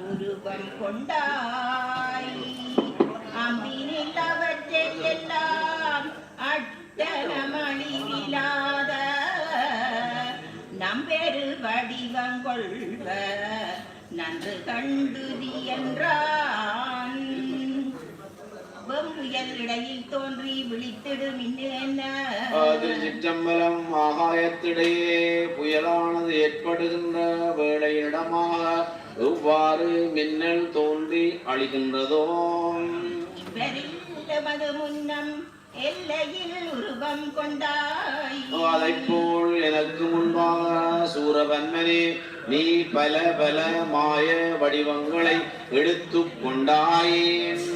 உருவம் கொண்டாய். அம்பினில் அவற்றையெல்லாம் அட்டனமணிவிலாத நம்பெரு வடிவங்கொள்வ நன்று கண்டுதி என்றார் வெம்புயல் இடையில் தோன்றி விழித்திடும் திருச்சிற்றம்பலம் ஆகாயத்திடையே புயலானது ஏற்படுகின்ற வேளையிடமாக எவ்வாறு மின்னல் தோன்றி அழிகின்றதோ? முன்னம் எல்லையில் உருவம் கொண்டாய். அதைப் போல் எனக்கு முன்பாக சூரபன்மனே நீ பல பல மாய வடிவங்களை எடுத்துக் கொண்டாயேன்.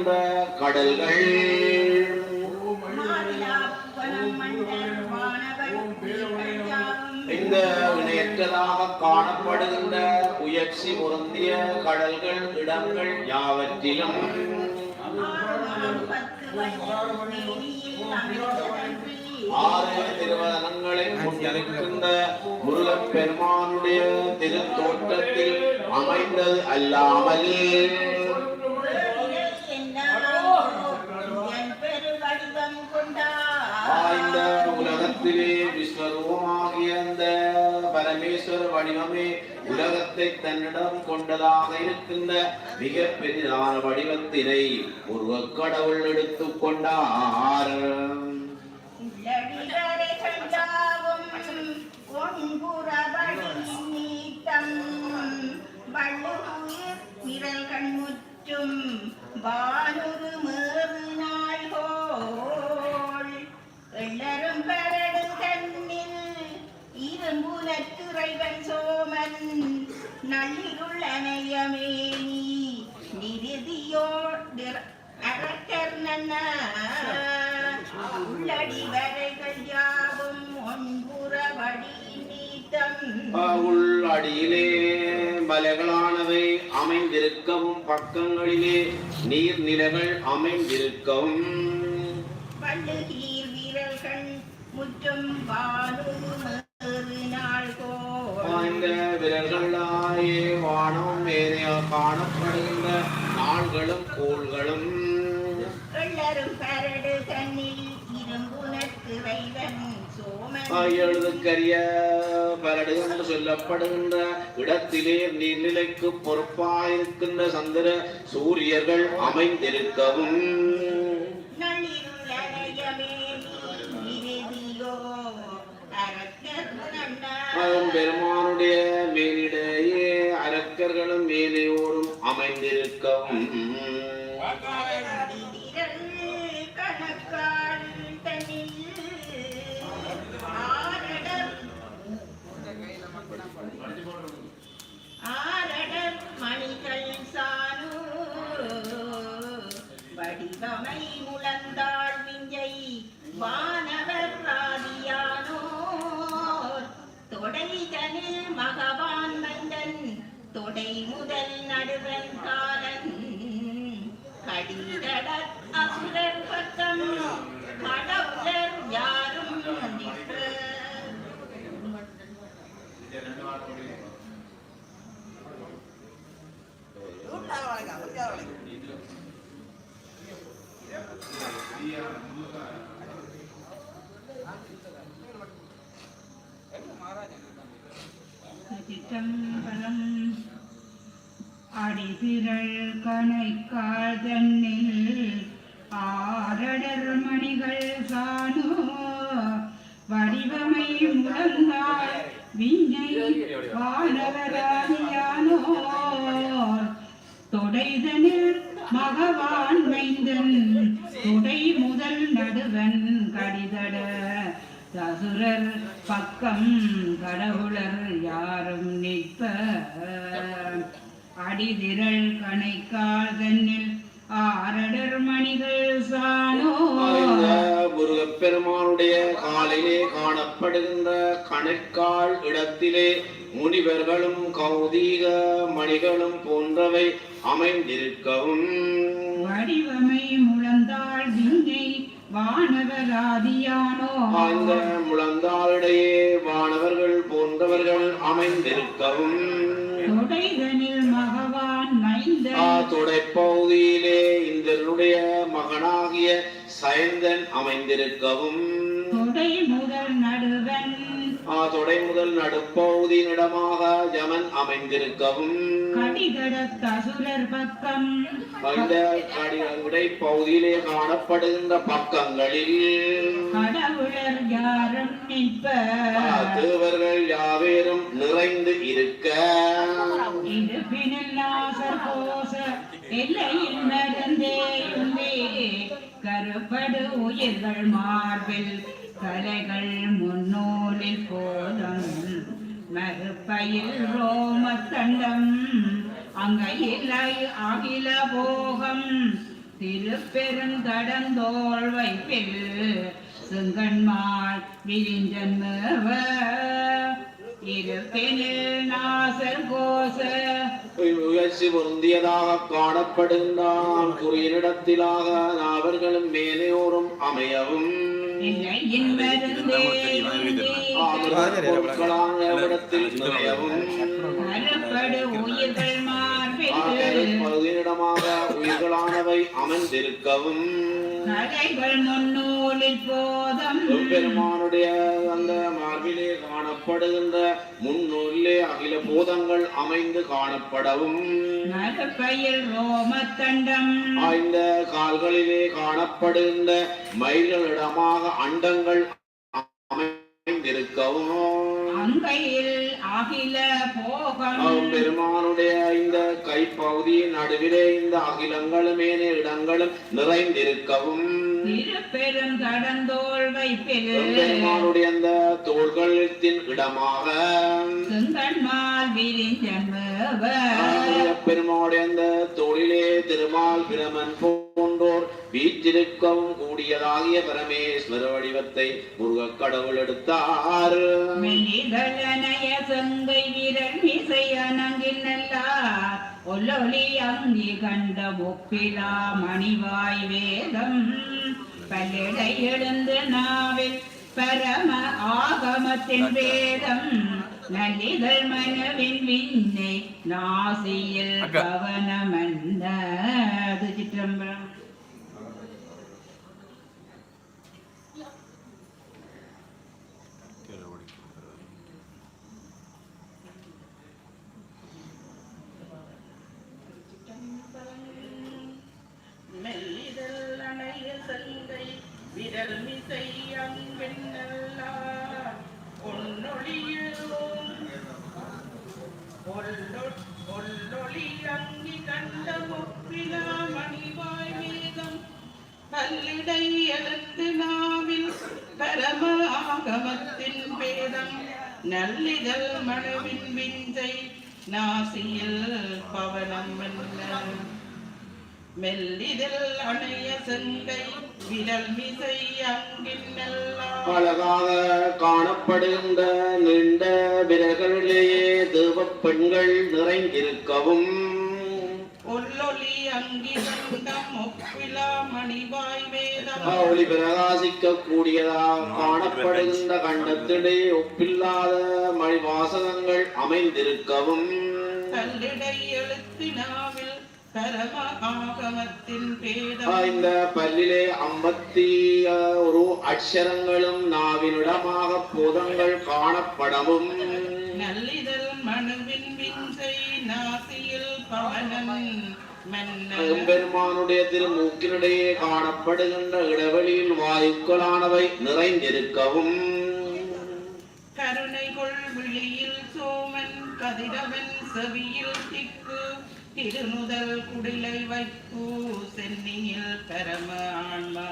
ஒலிக்கின்ற கடல்கள். இந்த இணையற்றதாக காணப்படுகின்ற உயர்ச்சி முருந்திய கடல்கள் இடங்கள் யாவற்றிலும். ஆறுமாம் ஆறு முருகப் பெருமானுடைய திருத்தோற்றத்தில் அமைந்தது அல்லாமல் வடிவமே உலகத்தை தன்னிடம் கொண்டதாக இருக்கின்ற மிக பெரிதான வடிவத்தினை ஒரு கடவுள் எடுத்துக் கொண்டார். நீர்நிலைகள் அமைந்திருக்கவும் வள்ளுகீர் வீரர்கள் முற்றும் இந்த விரல்களாயே வானம் மேலே காணப்படுகின்ற நாள்களும் கோள்களும். பரடு கண்ணில் இரும்புனற்கு வைவன் எழுதுக்கரிய பரடு என்று சொல்லப்படுகின்ற இடத்திலே நீர்நிலைக்கு பொறுப்பாயிருக்கின்ற சந்திர சூரியர்கள் அமைந்திருக்கவும். பெருமானுடைய மேலிடையே அரக்கர்களும் மேலே ஓடும் அமைந்திருக்கவும். ஆரடர் மணிகள் சானு வடிவமை முழந்தாள் விஞ்சை வானவர் ராதியானோர் தொடைதனில் மகவான் மந்தன் தொடை முதல் நடுவன் காலன் கடிதட அசுரர் பக்கம் கடவுளர் யாரும் நிற்ப சிற்றம்பலம் அடிதிரள் கணைக்காதன்னில் ஆரடர் மணிகள் சாணோ. வடிவமை முழங்கால் விஞ்ஞை வானவராதியானோ தொடைதனில் மகவான் மைந்தன் துடை முதல் நடுவன் கடிதட. தசுரர் பக்கம் கடவுளர் யாரும் நிற்ப அடிதிரள் கணைக்கால் தன்னில் ஆரடர் மணிகள் இந்த முருகப்பெருமானுடைய காலிலே காணப்படுகின்ற கணக்கால் இடத்திலே முனிவர்களும் கௌதீக மணிகளும் போன்றவை அமைந்திருக்கவும். வடிவமை முழந்தாள் விஞ்ஞை வானவராதியானோ. அந்த முழந்தாளிடையே வானவர்கள் போன்றவர்கள் அமைந்திருக்கவும். தொடைதனில் தொடைப்பகுதியிலே இந்திரனுடைய மகனாகிய சயந்தன் அமைந்திருக்கவும். முதல் நடுவன் தொடை முதல் நடுப்பகுதியினிடமாக ஜமன் அமைந்திருக்கவும். கடிகட தசுரர் பக்கம். அந்த கடிகடை பகுதியிலே காணப்படுகின்ற பக்கங்களில். தேவர்கள் யாவேரும் நிறைந்து இருக்க. எல்லையில் நடந்தேயுமே கருப்படு உயிர்கள் மார்பில் கலைகள் முன்னூலில் போதும். மறுப்பையில் ரோமத்தண்டம் அங்கையில் அகில போகம் திருப்பெருங்கடந்தோள் வைப்பில் செங்கன்மாள் விரிஞ்சன்மவர் முயற்சி பொருந்தியதாக காணப்படுகின்றான். குறியினிடத்திலாக அவர்களும் மேலேயோரும் அமையவும். பொருட்களான இடத்தில் நிறையவும் பகுதியிடமாக உயிர்களானவை போதம். பெருமானுடைய அந்த மார்பிலே காணப்படுகின்ற முன்னுள்ளே அகில பூதங்கள் அமைந்து காணப்படவும். ரோமத்தண்டம். ஆய்ந்த கால்களிலே காணப்படுகின்ற மயில்களிடமாக அண்டங்கள் அமைந்திருக்கவும் அங்கையில் அகில போகம். அவன் பெருமானுடைய இந்த கைப்பகுதியின் நடுவிலே இந்த அகிலங்களும் ஏனைய இடங்களும் நிறைந்திருக்கவும். திருப்பெருங்கடந்தோள் வைப்பில் பெருமானுடைய அந்த தோள்களத்தின் இடமாக. செங்கன்மால் பெருமானுடைய அந்த தோளிலே திருமால் பிரமன் போன்றோர் வீற்றிருக்கவும் கூடியதாகிய பரமேஸ்வர வடிவத்தை முருகக் கடவுள் எடுத்தார். செங்கை விரல் மிசை அணங்கில் நல்லார் ஒல்லொலி அங்கி கண்ட ஒப்பிலா மணிவாய் வேதம். பல்லிடை எழுந்து நாவில் பரம ஆகமத்தின் வேதம். நல்லிதழ் மனவின் விண்ணை நாசியில் கவனமந்த சிற்றம்பலம். மெல்லிதழ் அணைய சங்கை விரல் மிசை அங்கென்னல்லார் பொன்னொழியோம் அங்கி கண்ட முப்பிலா மணிவாய் வேதம் பல்லிடை எழுந்து நாவில் பரம ஆகமத்தின் நல்லிதழ் மனவின் விஞ்சை நாசியில் பவனம் வந்த அணைய செங்கை விரல் மிசை அழகாக காணப்படுகின்ற நீண்ட விரல்களிலேயே தேவ பெண்கள் நிறைந்திருக்கவும். வேதம். ஒளி பிரகாசிக்க கூடியதாக காணப்படுகின்ற கண்டத்திலே ஒப்பில்லாத மணிவாசகங்கள் அமைந்திருக்கவும். கல்லிடை எழுத்தினாவில் இந்த பல்லிலே ஐம்பத்தி ஒரு அக்ஷரங்களும் நாவினிடமாக போதங்கள் காணப்படவும். நல்லிதழ் மனுவின் விஞ்சை நாசியில் பவனன் மன்னன் எம்பெருமானுடைய திருமூக்கினிடையே காணப்படுகின்ற இடைவெளியில் வாயுக்களானவை நிறைந்திருக்கவும். கருணைகொள் விழியில் சோமன் கதிரவன் செவியில் திருமுதல் குடிலை வைப்பு சென்னியில் பரம ஆன்மா.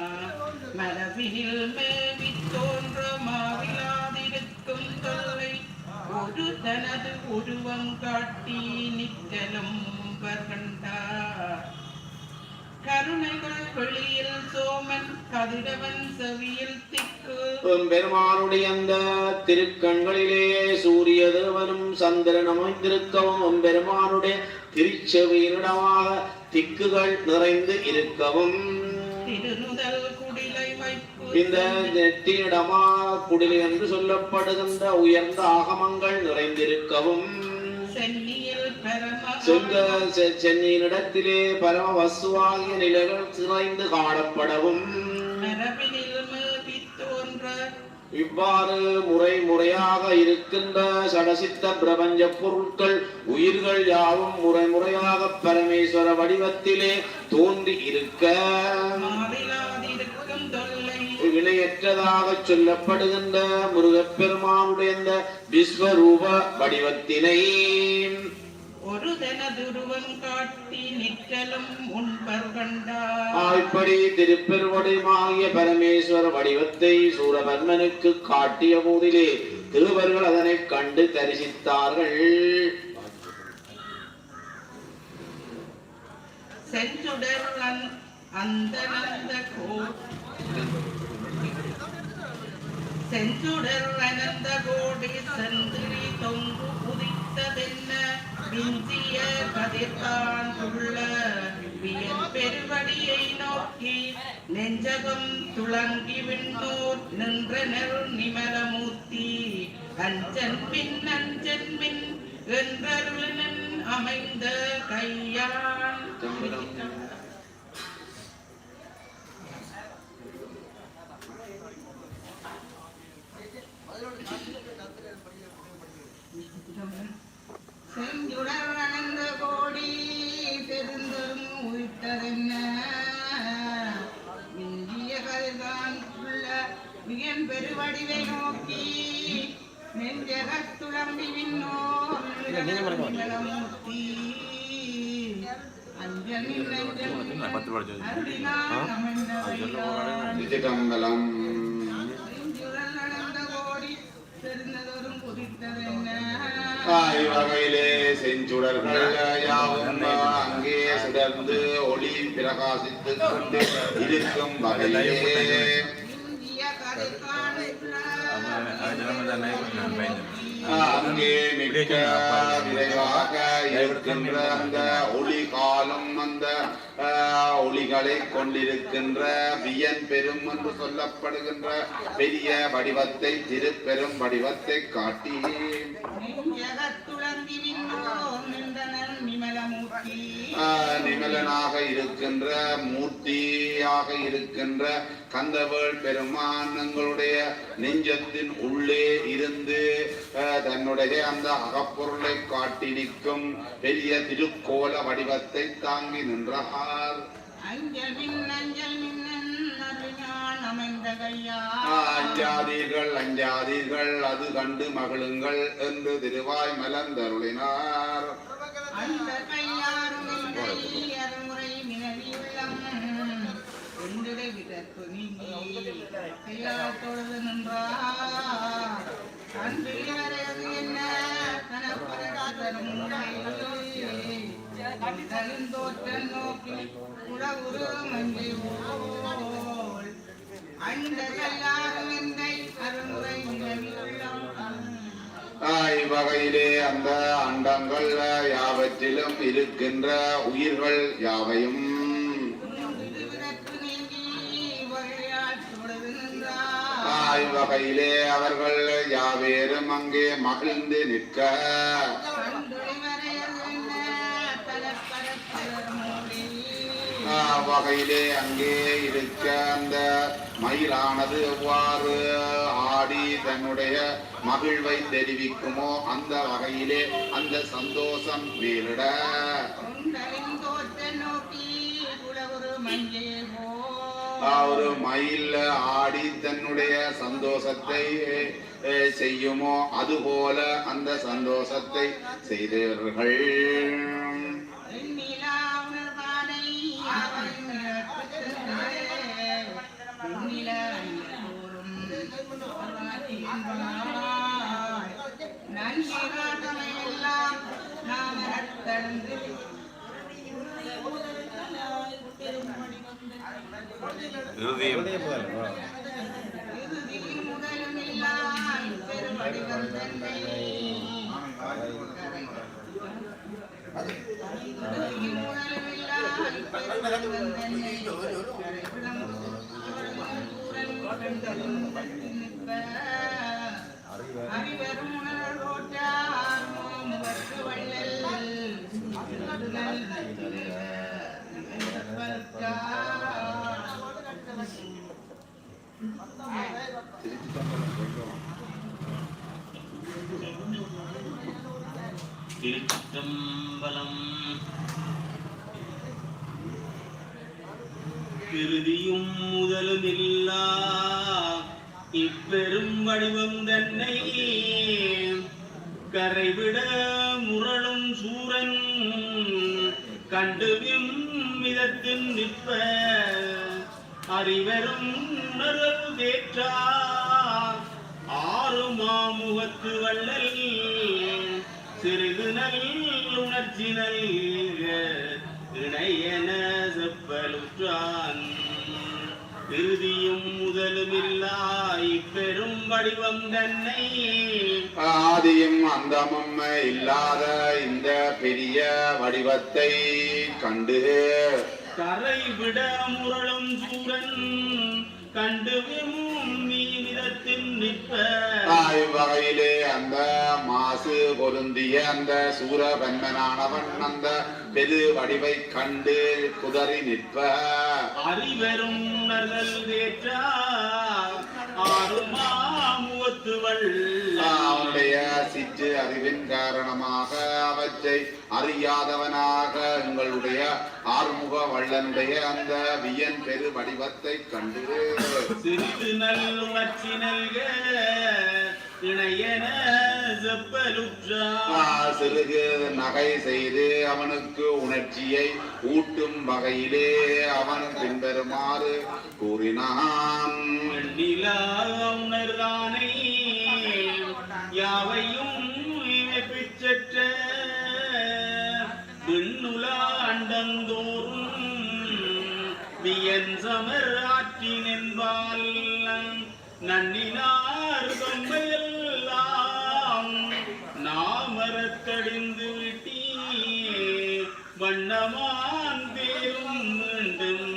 மரபினில் மேவி தோன்ற மாவிலாதிருக்கும் தொல்லை. ஒரு தனது உருவம் காட்டி நித்தலும் கண்டார் கருணைகள் வெளியில் சோமன் கதிரவன் செவியில் திக் பெருமானுடைய அந்த திருக்கண்களிலே சூரிய தேவனும் சந்திரன் அமைந்திருக்கவும் பெருமானுடைய திருச்செவியினிடமாக திக்குகள் நிறைந்து இருக்கவும். இந்த நெற்றியிடமா குடிலை என்று சொல்லப்படுகின்ற உயர்ந்த ஆகமங்கள் நிறைந்திருக்கவும். சென்னையினிடத்திலே பரம வசுவாகிய நிலைகள் நிறைந்து காணப்படவும். இவ்வாறு முறை முறையாக இருக்கின்ற சடசித்த பிரபஞ்ச பொருட்கள் உயிர்கள் யாவும் முறை முறையாக பரமேஸ்வர வடிவத்திலே தோன்றி இருக்க இணையற்றதாக சொல்லப்படுகின்ற முருகப்பெருமானுடைய இந்த விஸ்வரூப வடிவத்தினை ஆய்ப்படி திருப்பெருவடிமாகிய பரமேஸ்வர வடிவத்தை சூரபன்மனுக்கு காட்டிய போதிலே திருவர்கள் அதனை கண்டு தரிசித்தார்கள். செஞ்சுடர் அந்- அந்தனந்த கோ- செஞ்சுடர் அனந்த கோடி செந்திரி தொங்கு உதித்ததென்ன விஞ்சிய கதிர்தான் உள்ள வியன் பெருவடியை நோக்கி நெஞ்சகம் துளங்கி விண்ணோர் நின்ற நின்றனர் நிமலமூர்த்தி அஞ்சன் பின் அஞ்சன் பின் என்றருளனன் அமைந்த கையான். செஞ்சுடர்கள் யாவும் அங்கே சுடர்ந்து ஒளி பிரகாசித்துக் கொண்டு இருக்கும் வகையிலே அங்கே மிக்க விரைவாக இருக்கின்ற அந்த ஒளி காலம் அந்த ஒளிகளை கொண்டிருக்கின்ற வியன் பெரும் என்று சொல்லப்படுகின்ற பெரிய வடிவத்தை திருப்பெரும் வடிவத்தை காட்டி நின்றனர். நிமலனாக இருக்கின்ற மூர்த்தியாக இருக்கின்ற கந்தவேள் பெருமான் எங்களுடைய நெஞ்சத்தின் உள்ளே இருந்து தன்னுடைய அந்த அகப்பொருளை காட்டி நிற்கும் பெரிய திருக்கோல வடிவத்தை தாங்கி நின்றார். அஞ்சல் மின் அஞ்சல் மின்னன் அஞ்சாதீர்கள் அஞ்சாதீர்கள் அது கண்டு மகிழுங்கள் என்று திருவாய் மலர்ந்தருளினார். தோற்றம் நோக்கி உறவுரு மஞ்சை இவ்வகையிலே அந்த அண்டங்கள் யாவற்றிலும் இருக்கின்ற உயிர்கள் யாவையும். இவ்வகையிலே அவர்கள் யாவேரும் அங்கே மகிழ்ந்து நிற்க. வகையிலே அங்கே இருக்க அந்த மயிலானது எவ்வாறு ஆடி தன்னுடைய மகிழ்வை தெரிவிக்குமோ அந்த வகையிலே அந்த சந்தோஷம் மேலிட ஒரு மயில் ஆடி தன்னுடைய சந்தோஷத்தை செய்யுமோ அதுபோல அந்த சந்தோஷத்தை செய்தீர்கள். நன்றி காட்டமையெல்லாம் நாம் கடந்து இறுதியில் முதலுமில்லாய் பெருவடிவம் அறிவரும் உணர்வோட்டார் முகத்து வள்ளல் திருச்சிற்றம்பலம் இறுதியும் இப்பெரும் வடிவம் தன்னை கரைவிட முரளும் சூரன் கண்டுவிம் மிதத்தின் நிற்ப அறிவரும் உணர்வு தேற்றா ஆறு மாமுகத்து வள்ளல் சிறிது நல் உணர்ச்சி நல்க இணையன செப்பலுற்றான். இறுதியும் முதலுமில்லா இப்பெரும் வடிவம் தன்னை. ஆதியும் அந்தமும் இல்லாத இந்த பெரிய வடிவத்தை கண்டு. கரை விட முரளும் சூரன் கண்டுவிம் நீ இவ்வகையிலே அந்த மாசு பொருந்திய அந்த சூரபன்மனானவன் அந்த பெரு வடிவை கண்டு குதறி நிற்ப. அறிவரும் உணர்தல் வள்ள அவனுடைய சிற்று அறிவின் காரணமாக அவற்றை அறியாதவனாக எங்களுடைய ஆறுமுக வள்ளனுடைய அந்த வியன் பெரு வடிவத்தை கண்டு. சிறிது நல் உணர்ச்சி நல்க சிறுகு நகை செய்து அவனுக்கு உணர்ச்சியை ஊட்டும் வகையிலே அவன் பின்வருமாறு கூறினான். உணர்தானை யாவையும் பிச்சற்ற அண்டந்தோறும் வியன் சமர் ஆற்றினென்பால் நன்னினார் தொம்பையெல்லாம் வண்ணமான் பேரும் மீண்டும்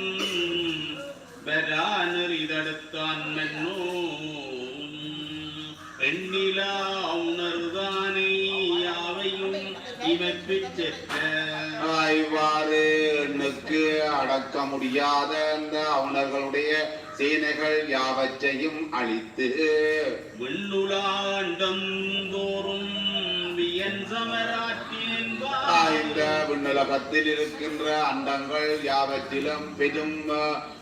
வரானறிதடுத்தான் மன்னோ எண்ணிலா உணர்தானே யாவையும் இவற்றைச் செற்ற ஆ, எண்ணுக்கு அடக்க முடியாத அந்த அவனர்களுடைய சேனைகள் யாவற்றையும் அழித்து விண்ணுலாண்டம் தோறும் வியன் ஆ, இந்த விண்ணுலகத்தில் இருக்கின்ற அண்டங்கள் யாவற்றிலும் பெரும்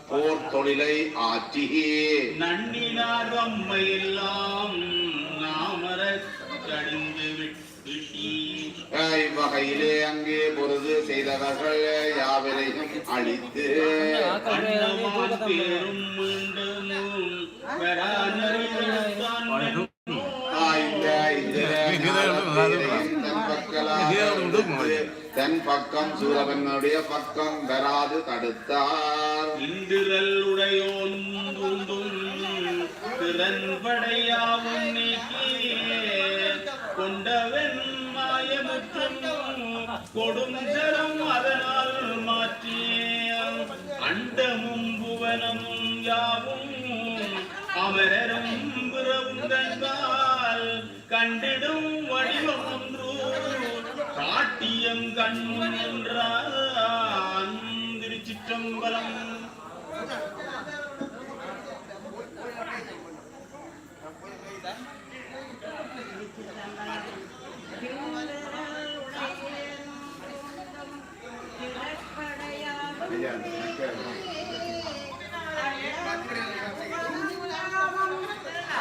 போர் தொழிலை ஆற்றி நன்னினார் அம்மையெல்லாம் நாமரக் கடிந்து விட்டி ஆ, இவ்வகையிலே அங்கே பொருது செய்தவர்கள் யாவரையும் அழித்து மீண்டும் இந்திரன் தன் பக்கம் சூரபன்மனுடைய பக்கம் வராது தடுத்தார். இந்திரல் உடையோன் தூண்டும் திறன் படையாவும் நீக்கி கொண்டவன் மாயமுற்றும் கொடுஞ்சரம் அதனால் மாற்றிய அண்டமும் புவனமும் யாவும் அமரரும் பிறவுந்தன்பால் கண்டிடும் வடிவம் ஒன்று காட்டியம் என்றான் திருச்சிற்றம்பலம்.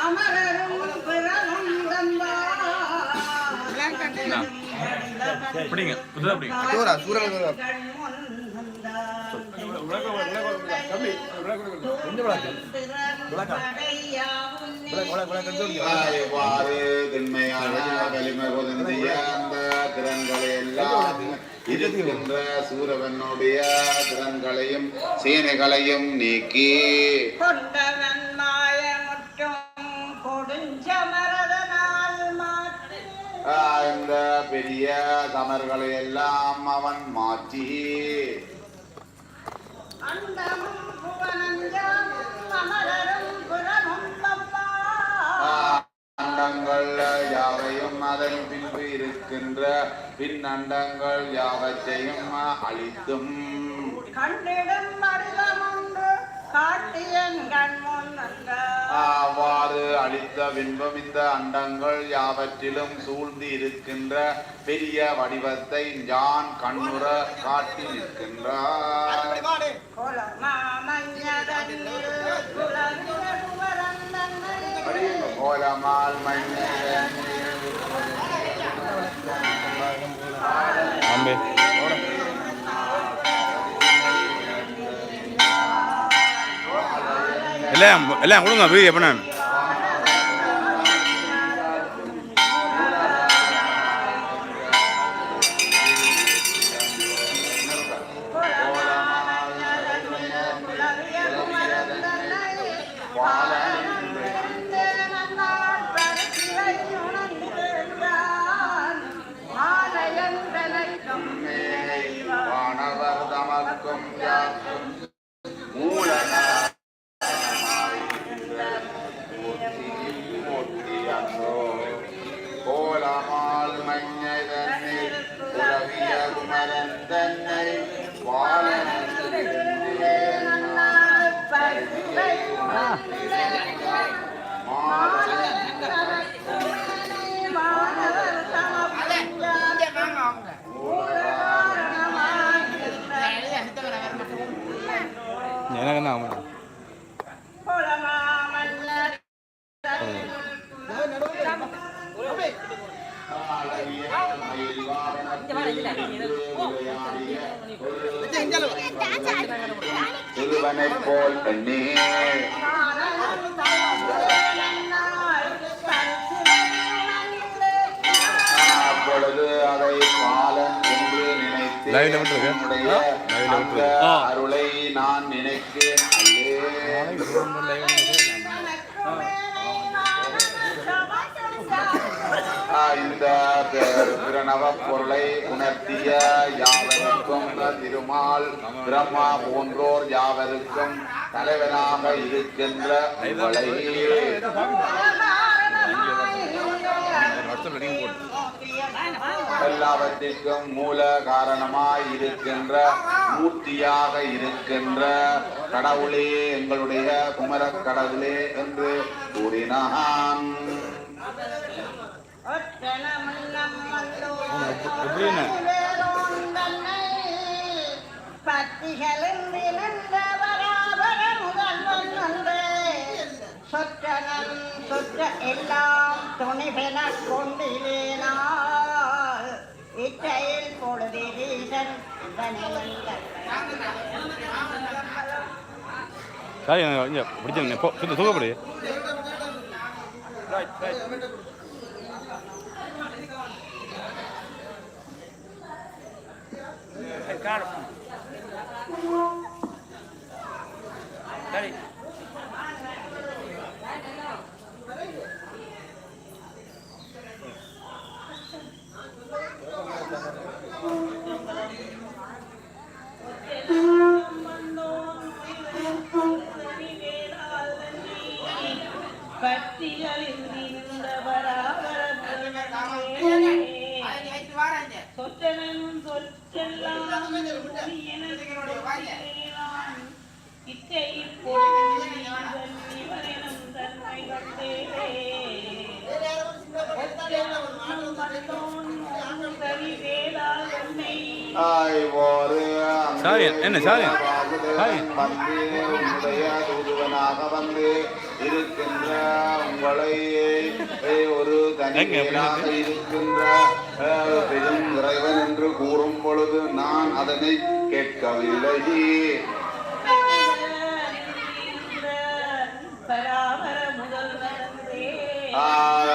அமரரும் பிறரும் பிடிங்க. புதுதா பிடிங்க. சூரா சூரா சூரா இருக்கின்ற சூரவனுடைய திறன்களையும் சேனைகளையும் நீக்கி கொண்டவன் பெரிய தமர்களை எல்லாம் அவன் மாற்றி. அண்டங்கள் யாவையும் அதன் பின்பு இருக்கின்ற பின் அண்டங்கள் யாவற்றையும் அழித்தும். கண்டிடும் வடிவமுண்டு அவ்வாறு அழித்த பின்பும் இந்த அண்டங்கள் யாவற்றிலும் சூழ்ந்து இருக்கின்ற பெரிய வடிவத்தை யான் கண்ணுற காட்டி நிற்கின்றார். கோலமால் மன்னன் எல்லாம் எல்லாம் கொடுங்க வீடியோ பண்ண சிறுவனை போல் எண்ணே அப்பொழுது அதை பாலன் என்று நினைத்து. அருளை நான் நினைக்கிறேன் அல்லே ஆ, இந்த பெ- பிரணவ பொருளை உணர்த்திய யாவருக்கும் திருமால் பிரம்மா போன்றோர் யாவருக்கும் தலைவனாக இருக்கின்ற உங்களை. எல்லாவற்றிற்கும் மூல காரணமாய் இருக்கின்ற மூர்த்தியாக இருக்கின்ற கடவுளே எங்களுடைய குமரக் கடவுளே என்று கூறினான். எப்படின்னு? ஒன்றே சொற்றனம் சொற்ற எல்லாம் துணிபென கொண்டிலேனால் இச்சையில் பொழுதீசன் சாரி இங்கே பிடிச்சிருங்க போ சுத்த தூக்கப்படு பக்திகளில் என்ன சாரியன்? சாரியன். வந்து இருக்கின்ற உங்களை ஒரு தனியாக இருக்கின்ற பெரும் இறைவன் என்று கூறும் பொழுது நான் அதனை கேட்கவில்லை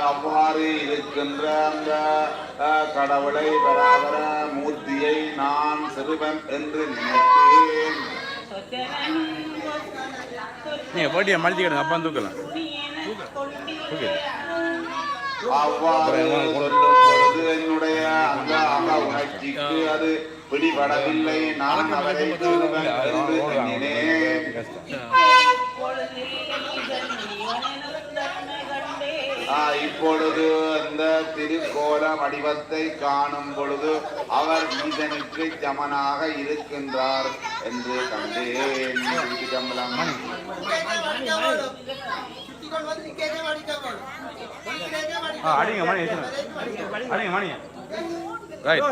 அவ்வாறு இருக்கின்ற அந்த கடவுளை பராபர மூர்த்தியை நான் சிறுவன் என்று நினைத்தேன் நீங்கள் போட்டியை மலிச்சிக்கிடுங்க அப்பா தூக்கலாம் அவ்வாறு சொல்லும் பொழுது என்னுடைய அந்த அக உணர்ச்சிக்கு அது பிடிபடவில்லை நான் அவரை சிறுவன் என்று எண்ணினேன் ஆ, இப்பொழுது அந்த திருக்கோல வடிவத்தை காணும் பொழுது அவர் ஈசனுக்கு சமனாக இருக்கின்றார் என்று கண்டேன். அடிங்க மணி அடிங்க மணி ரைட்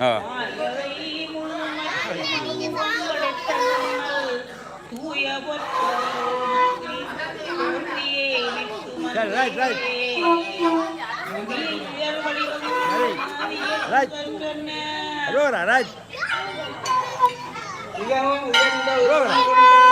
ஆ ரைட் மிகவும் உயர்ந்த ஒரு